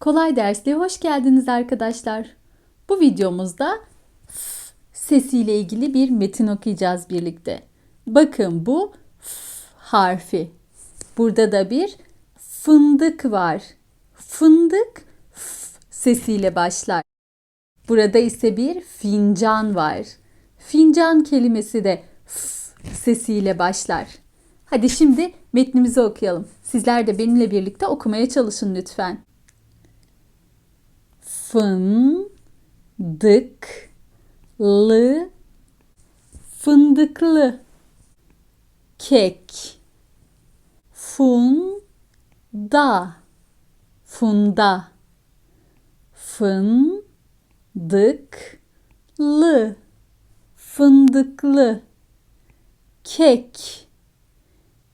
Kolay dersliğe hoş geldiniz arkadaşlar. Bu videomuzda sesiyle ilgili bir metin okuyacağız birlikte. Bakın bu f harfi. Burada da bir fındık var. Fındık f sesiyle başlar. Burada ise bir fincan var. Fincan kelimesi de f sesiyle başlar. Hadi şimdi metnimizi okuyalım. Sizler de benimle birlikte okumaya çalışın lütfen. Fındıklı. Fındıklı. Kek. Funda. Funda. Fındıklı. Fındıklı. Kek.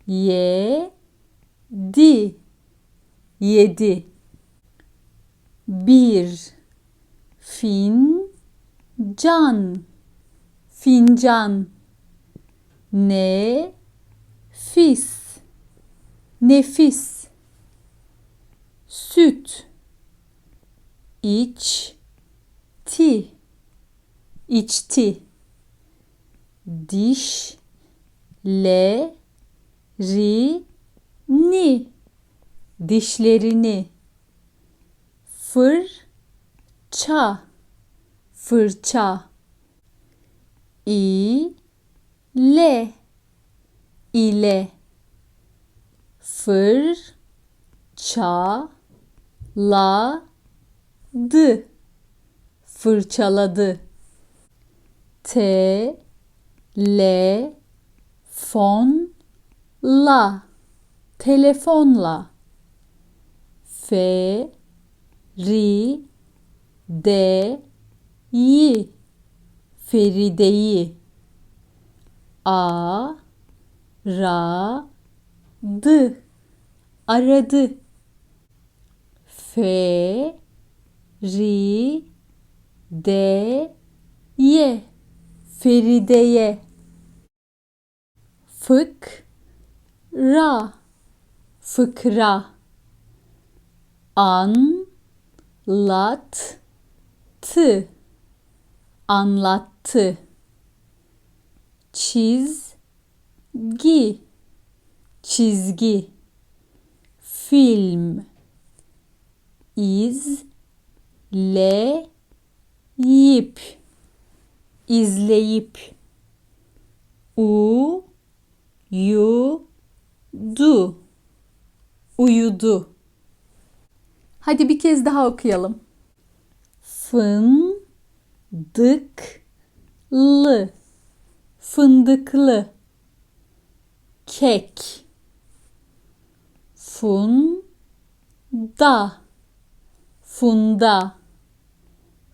Yedi. Yedi bir fincan. Fincan nefis nefis. Süt. İçti. İçti dişlerini dişlerini fırça. Fırça. İle. İle. Fırçaladı. Fırçaladı. Te le fon la telefonla. Fe ri de yi Feride'yi. A ra dı aradı. Fe ri de ye Feride'ye. Fık ra fıkra. An lat tı anlattı. Çizgi. Çizgi. Film. İzleyip. İzleyip. Uyudu. Uyudu Hadi bir kez daha okuyalım. Fındıklı. Fındıklı. Kek. Funda. Funda.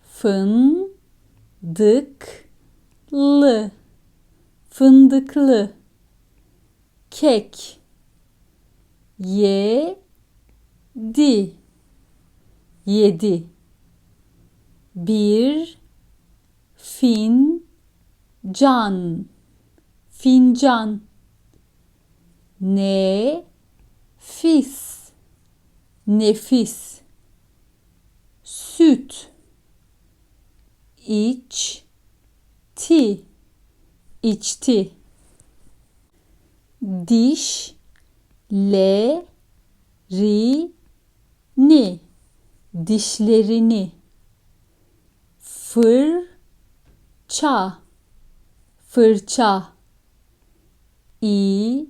Fındıklı. Fındıklı. Kek. Yedi yedi. Bir fincan. Fincan nefis nefis. Süt. İçti. İçti dişlerini dişlerini fırça fırça ile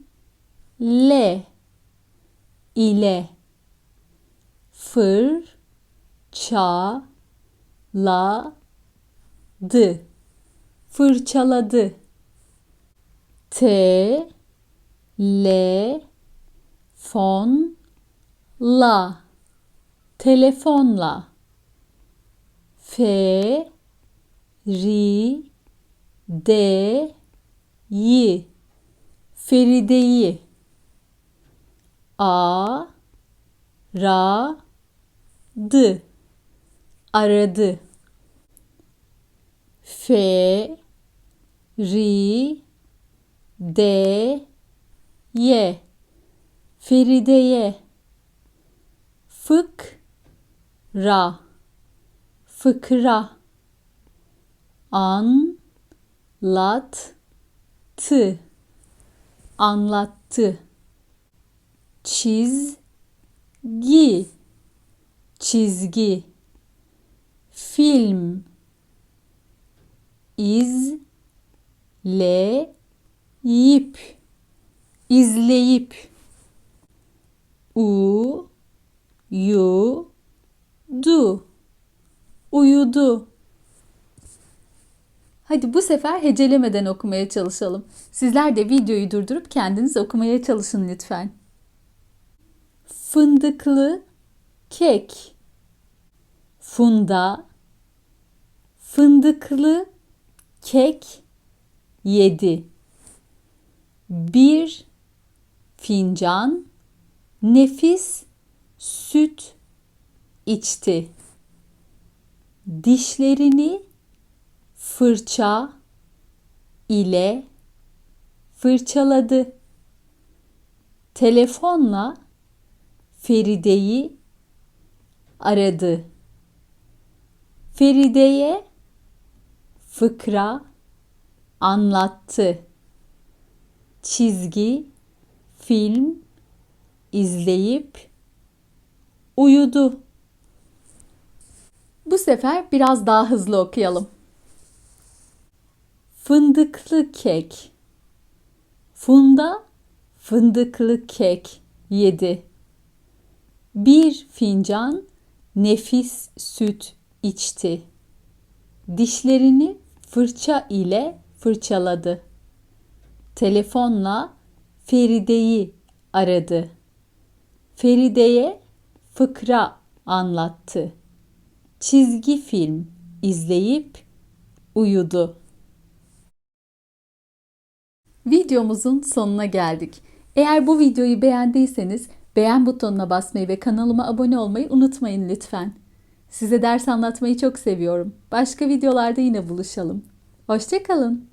ile fırçaladı. Fırçaladı. Te le fon la telefonla. Fe ri de yi Feride'yi. A ra dı aradı. Fe ri de ye Feride'ye. Fık ra. Fıkra. An lat tı anlattı. Çizgi. Çizgi. Film. İzleyip. İzleyip. U yu du uyudu Hadi bu sefer hecelemeden okumaya çalışalım. Sizler de videoyu durdurup kendiniz okumaya çalışın lütfen. Fındıklı kek. Funda fındıklı kek yedi. Bir fincan nefis süt içti. Dişlerini fırça ile fırçaladı. Telefonla Feride'yi aradı. Feride'ye fıkra anlattı. Çizgi film izleyip uyudu. Bu sefer biraz daha hızlı okuyalım. Fındıklı kek. Funda fındıklı kek yedi. Bir fincan nefis süt içti. Dişlerini fırça ile fırçaladı. Telefonla Feride'yi aradı. Feride'ye fıkra anlattı. Çizgi film izleyip uyudu. Videomuzun sonuna geldik. Eğer bu videoyu beğendiyseniz beğen butonuna basmayı ve kanalıma abone olmayı unutmayın lütfen. Size ders anlatmayı çok seviyorum. Başka videolarda yine buluşalım. Hoşçakalın.